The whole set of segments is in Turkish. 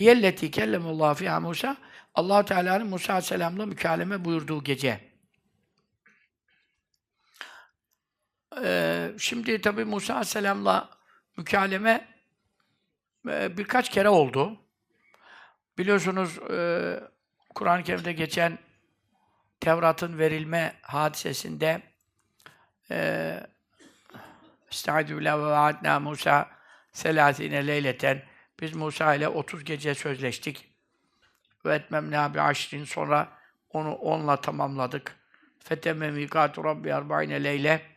Hiyelleti kellemullahu fiha Musa. Allah Teala'nın Musa Aleyhisselam'la mükaleme buyurduğu gece. Ee, şimdi tabi Musa Aleyhisselam'la mükaleme e, birkaç kere oldu. Biliyorsunuz e, Kur'an-ı Kerim'de geçen Tevrat'ın verilme hadisesinde e, Estaizu billah ve Musa selasine leyleten biz Musa ile 30 gece sözleştik. Ve etmemna bi aşrin sonra onu onla tamamladık. Fetemme mikatu rabbi arba'ine leyle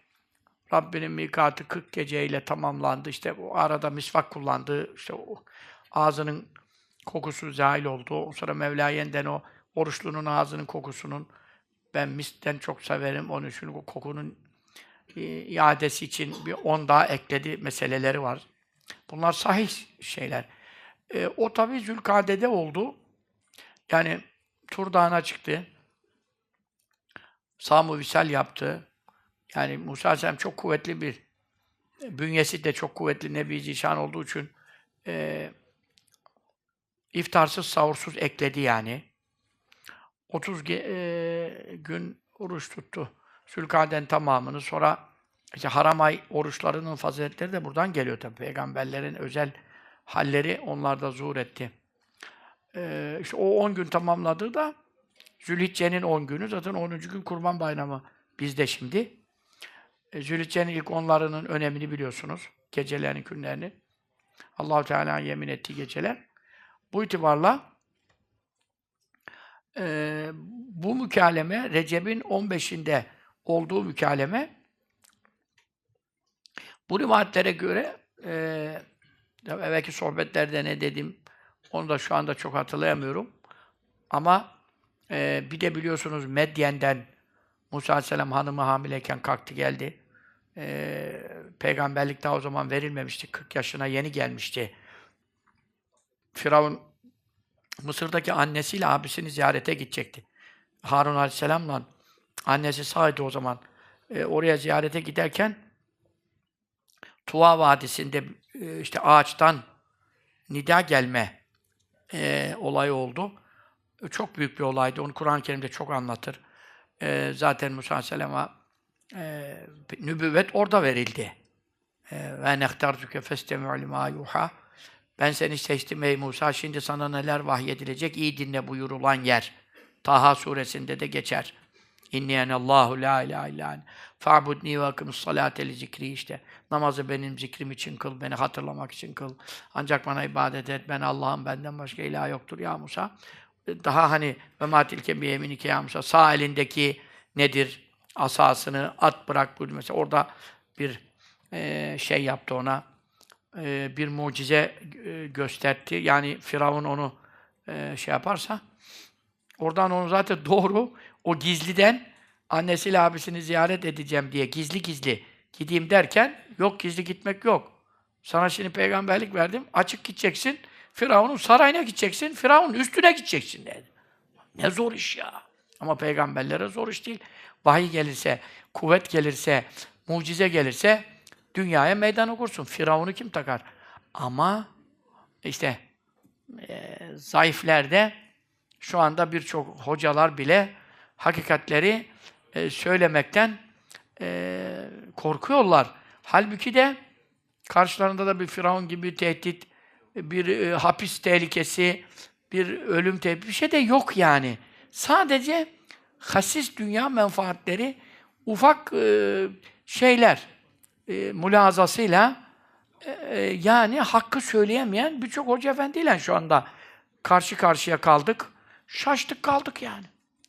Rabbinin mikatı 40 geceyle tamamlandı. İşte o arada misvak kullandı. İşte o ağzının kokusu zahil oldu. O sonra Mevla yeniden o oruçlunun ağzının kokusunun ben misten çok severim. Onun için o kokunun e, iadesi için bir on daha ekledi meseleleri var. Bunlar sahih şeyler. E, o tabi Zülkade'de oldu. Yani Tur Dağı'na çıktı. Samu Visal yaptı. Yani Musa Aleyhisselam çok kuvvetli bir, bünyesi de çok kuvvetli Nebi Zişan olduğu için e, iftarsız, sahursuz ekledi yani. 30 ge- e, gün oruç tuttu. Zülkaden tamamını. Sonra işte haram ay oruçlarının faziletleri de buradan geliyor tabii. Peygamberlerin özel halleri onlarda zuhur etti. E, işte o 10 gün tamamladığı da Zülhicce'nin 10 günü. Zaten 10. gün Kurban Bayramı bizde şimdi. E, Zülhicce'nin ilk onlarının önemini biliyorsunuz. Gecelerini, günlerini. Allahu Teala'nın yemin ettiği geceler. Bu itibarla e, bu mükaleme Recep'in 15'inde olduğu mükaleme bu rivayetlere göre e, evvelki sohbetlerde ne dedim onu da şu anda çok hatırlayamıyorum. Ama e, bir de biliyorsunuz Medyen'den Musa Aleyhisselam hanımı hamileyken kalktı geldi. E, peygamberlik daha o zaman verilmemişti. 40 yaşına yeni gelmişti. Firavun Mısır'daki annesiyle abisini ziyarete gidecekti. Harun Aleyhisselam'la annesi sağydı o zaman. E, oraya ziyarete giderken Tuva Vadisi'nde e, işte ağaçtan nida gelme e, olayı oldu. E, Çok büyük bir olaydı. Onu Kur'an-ı Kerim'de çok anlatır. E, zaten Musa Aleyhisselam'a e, nübüvvet orada verildi. E, Ve nehtartuke festemi'u lima yuha. Ben seni seçtim ey Musa. Şimdi sana neler vahyedilecek? İyi dinle buyurulan yer. Taha suresinde de geçer. İnniyen Allahu la ilahe illa ene. Fa'budni ve akimus salate li zikri işte. Namazı benim zikrim için kıl, beni hatırlamak için kıl. Ancak bana ibadet et. Ben Allah'ım benden başka ilah yoktur ya Musa. Daha hani ve matilke bi yeminike ya Musa. Sağ elindeki nedir? Asasını at bırak buyurdu mesela. Orada bir eee, şey yaptı ona. Eee, bir mucize e, gösterdi. Yani Firavun onu eee, şey yaparsa oradan onu zaten doğru o gizliden annesiyle abisini ziyaret edeceğim diye gizli gizli gideyim derken yok gizli gitmek yok. Sana şimdi peygamberlik verdim. Açık gideceksin. Firavun'un sarayına gideceksin. Firavun'un üstüne gideceksin dedi. Ne zor iş ya. Ama peygamberlere zor iş değil. Vahiy gelirse, kuvvet gelirse, mucize gelirse dünyaya meydan okursun. Firavun'u kim takar? Ama işte e, zayıflerde şu anda birçok hocalar bile hakikatleri e, söylemekten e, korkuyorlar. Halbuki de karşılarında da bir Firavun gibi tehdit, bir e, hapis tehlikesi, bir ölüm tehlikesi, bir şey de yok yani. Sadece hasis dünya menfaatleri, ufak e, şeyler, e, mülazasıyla e, yani hakkı söyleyemeyen birçok hoca efendiyle şu anda karşı karşıya kaldık. Şaştık kaldık yani.